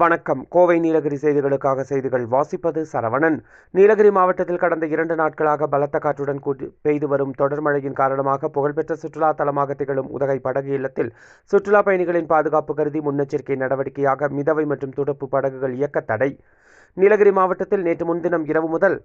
வணக்கம். கோவை நீலகிரி செய்திகளுக்காக செய்திகள் வாசிப்பது சரவணன். நீலகிரி மாவட்டத்தில் கடந்த இரண்டு நாட்களாக பலத்த காற்றுடன் பெய்து வரும் தொடர் மழையின் காரணமாக புகழ்பெற்ற சுற்றுலா தலமாக திகழும் உதகை படகு இல்லத்தில் சுற்றுலா பயணிகளின் பாதுகாப்பு கருதி முன்னெச்சரிக்கை நடவடிக்கையாக மிதவை மற்றும் துடுப்பு படகுகள் இயக்க தடை. நீலகிரி மாவட்டத்தில் நேற்று முன்தினம் இரவு முதல்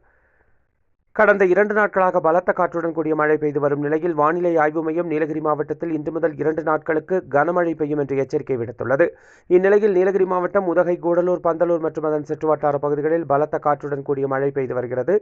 கடந்த இரண்டு நாட்களாக பலத்த காற்றுடன் கூடிய மழை பெய்து வரும் நிலையில் வானிலை ஆய்வு மையம் நீலகிரி மாவட்டத்தில் இன்று முதல் இரண்டு நாட்களுக்கு கனமழை பெய்யும் என்று எச்சரிக்கை விடுத்துள்ளது. இந்நிலையில் நீலகிரி மாவட்டம் உதகை கூடலூர் பந்தலூர் மற்றும் அதன் சுற்றுவட்டார பகுதிகளில் பலத்த காற்றுடன் கூடிய மழை பெய்து வருகிறது.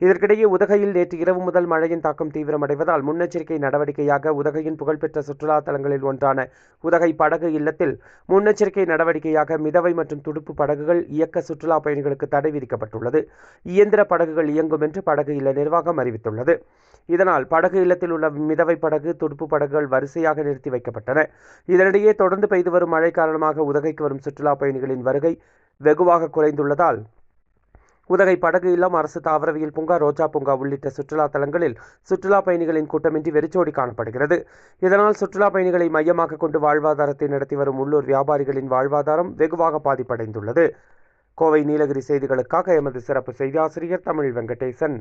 இதற்கிடையே உதகையில் நேற்று இரவு முதல் மழையின் தாக்கம் தீவிரமடைவதால் முன்னெச்சரிக்கை நடவடிக்கையாக உதகையின் புகழ்பெற்ற சுற்றுலா தலங்களில் ஒன்றான உதகை படகு இல்லத்தில் முன்னெச்சரிக்கை நடவடிக்கையாக மிதவை மற்றும் துடுப்பு படகுகள் இயக்க சுற்றுலா பயணிகளுக்கு தடை விதிக்கப்பட்டுள்ளது. இயந்திர படகுகள் இயங்கும் என்று படகு இல்ல நிர்வாகம் அறிவித்துள்ளது. இதனால் படகு இல்லத்தில் உள்ள மிதவை படகு துடுப்பு படகுகள் வரிசையாக நிறுத்தி வைக்கப்பட்டன. இதனிடையே தொடர்ந்து பெய்து வரும் மழை காரணமாக உதகைக்கு வரும் சுற்றுலா பயணிகளின் வருகை வெகுவாக குறைந்துள்ளதால் உதகை படகு இல்லம் அரசு தாவரவியல் பூங்கா ரோஜா பூங்கா உள்ளிட்ட சுற்றுலா தலங்களில் சுற்றுலா பயணிகளின் கூட்டமின்றி வெறிச்சோடி காணப்படுகிறது. இதனால் சுற்றுலா பயணிகளை மையமாக கொண்டு வாழ்வாதாரத்தை நடத்தி வரும் உள்ளூர் வியாபாரிகளின் வாழ்வாதாரம் வெகுவாக பாதிப்படைந்துள்ளது. கோவை நீலகிரி செய்திகளுக்காக எமது சிறப்பு செய்தி ஆசிரியர் தமிழ் வெங்கடேசன்.